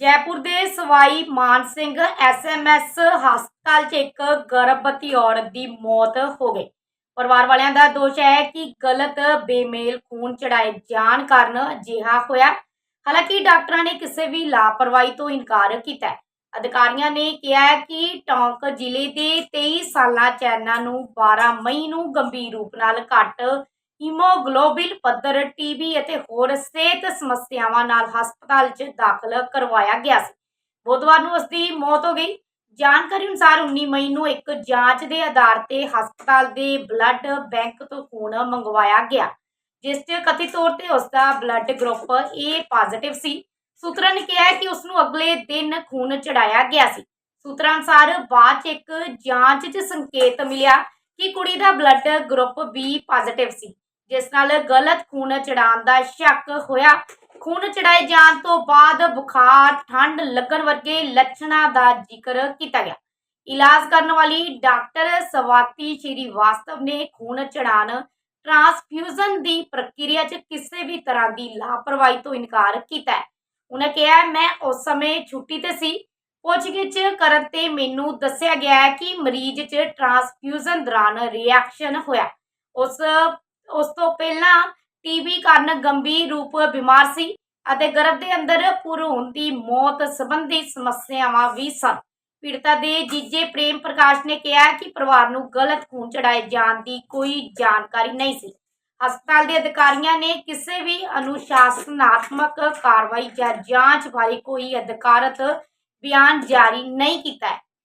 ਜੈਪੁਰ ਦੇ ਸਵਾਈ ਮਾਨ ਸਿੰਘ ਐਸਐਮਐਸ ਹਸਪਤਾਲ 'ਚ ਇੱਕ ਗਰਭਵਤੀ ਔਰਤ ਦੀ ਮੌਤ ਹੋ ਗਈ। ਪਰਿਵਾਰ ਵਾਲਿਆਂ ਦਾ ਦੋਸ਼ ਹੈ ਕਿ ਗਲਤ ਬੇਮੇਲ ਖੂਨ ਚੜਾਏ ਜਾਣ ਕਾਰਨ ਅਜਿਹਾ ਹੋਇਆ ਹਾਲਾਂਕਿ ਡਾਕਟਰਾਂ ਨੇ ਕਿਸੇ ਵੀ ਲਾਪਰਵਾਹੀ ਤੋਂ ਇਨਕਾਰ ਕੀਤਾ ਅਧਿਕਾਰੀਆਂ ਨੇ ਕਿਹਾ ਕਿ ਟੌਂਕ ਜ਼ਿਲ੍ਹੇ ਦੇ 23 ਸਾਲਾਂ ਚੈਨਾ ਨੂੰ 12 ਮਈ ਨੂੰ ਗੰਭੀਰ ਰੂਪ ਨਾਲ ਘੱਟ ਹੀਮੋਗਲੋਬਿਨ ਪੱਧਰ ਟੀਬੀ ਅਤੇ ਹੋਰ ਸਿਹਤ ਸਮੱਸਿਆਵਾਂ ਨਾਲ ਹਸਪਤਾਲ 'ਚ ਦਾਖਲ ਕਰਵਾਇਆ ਗਿਆ ਸੀ। ਬੁੱਧਵਾਰ ਨੂੰ ਉਸ ਦੀ ਮੌਤ ਹੋ ਗਈ। ਜਾਣਕਾਰੀ ਅਨੁਸਾਰ 19 ਮਈ ਨੂੰ ਇੱਕ ਜਾਂਚ ਦੇ ਆਧਾਰ ਤੇ ਹਸਪਤਾਲ ਦੇ ਬਲੱਡ ਬੈਂਕ ਤੋਂ ਖੂਨ ਮੰਗਵਾਇਆ ਗਿਆ, ਜਿਸ 'ਚ ਕਥਿਤ ਤੌਰ ਤੇ ਉਸ ਦਾ ਬਲੱਡ ਗਰੁੱਪ A ਪੋਜ਼ਿਟਿਵ ਸੀ। ਸੂਤਰਾਂ ਨੇ ਕਿਹਾ ਕਿ ਉਸ ਨੂੰ ਅਗਲੇ ਦਿਨ ਖੂਨ ਚੜਾਇਆ ਗਿਆ ਸੀ। ਸੂਤਰਾਂ ਅਨੁਸਾਰ ਬਾਅਦ 'ਚ ਇੱਕ ਜਾਂਚ 'ਚ ਸੰਕੇਤ ਮਿਲਿਆ ਕਿ ਕੁੜੀ ਦਾ ਬਲੱਡ ਗਰੁੱਪ B ਪੋਜ਼ਿਟਿਵ ਸੀ। ਜਿਸ ਨਾਲ ਗਲਤ ਖੂਨ ਚੜਾਉਣ ਦਾ ਸ਼ੱਕ ਹੋਇਆ। ਖੂਨ ਚੜਾਏ ਜਾਣ ਤੋਂ ਬਾਅਦ ਬੁਖਾਰ, ਠੰਡ ਲੱਗਣ ਵਰਗੇ ਲੱਛਣਾਂ ਦਾ ਜ਼ਿਕਰ ਕੀਤਾ ਗਿਆ। ਇਲਾਜ ਕਰਨ ਵਾਲੀ ਡਾਕਟਰ ਸਵਾਤੀ ਸ਼੍ਰੀ ਵਾਸਤਵ ਨੇ ਖੂਨ ਚੜਾਉਣ ਟ੍ਰਾਂਸਫਿਊਜ਼ਨ ਦੀ ਪ੍ਰਕਿਰਿਆ 'ਚ ਕਿਸੇ ਵੀ ਤਰ੍ਹਾਂ ਦੀ ਲਾਪਰਵਾਹੀ ਤੋਂ ਇਨਕਾਰ ਕੀਤਾ ਹੈ। ਉਹਨਾਂ ਕਿਹਾ, ਮੈਂ ਉਸ ਸਮੇਂ ਛੁੱਟੀ ਤੇ ਸੀ। ਪੁੱਛਗਿੱਛ ਕਰਨ ਤੇ ਮੈਨੂੰ ਦੱਸਿਆ ਗਿਆ ਹੈ ਕਿ ਮਰੀਜ਼ 'ਚ ਟ੍ਰਾਂਸਫਿਊਜ਼ਨ ਦੌਰਾਨ ਰਿਐਕਸ਼ਨ ਹੋਇਆ। ਉਸ ਉਸ ਤੋਂ ਪਹਿਲਾਂ ਟੀਬੀ ਕਾਰਨ ਗੰਭੀਰ ਰੂਪ ਬਿਮਾਰ ਸੀ ਅਤੇ ਗਰਭ ਦੇ ਅੰਦਰ ਭਰੂਣ ਦੀ ਮੌਤ ਸੰਬੰਧੀ ਸਮੱਸਿਆਵਾਂ ਵੀ ਸਨ। ਪੀੜਤਾ ਦੇ ਜੀਜੇ ਪ੍ਰੇਮ ਪ੍ਰਕਾਸ਼ ਨੇ ਕਿਹਾ ਕਿ ਪਰਿਵਾਰ ਨੂੰ ਗਲਤ ਖੂਨ ਚੜਾਏ ਜਾਣ ਦੀ ਕੋਈ ਜਾਣਕਾਰੀ ਨਹੀਂ ਸੀ। ਹਸਪਤਾਲ ਦੇ ਅਧਿਕਾਰੀਆਂ ਨੇ ਕਿਸੇ ਵੀ ਅਨੁਸ਼ਾਸਨਾਤਮਕ ਕਾਰਵਾਈ ਜਾਂ ਜਾਂਚ ਬਾਰੇ ਕੋਈ ਅਧਿਕਾਰਤ ਬਿਆਨ ਜਾਰੀ ਨਹੀਂ ਕੀਤਾ ਹੈ।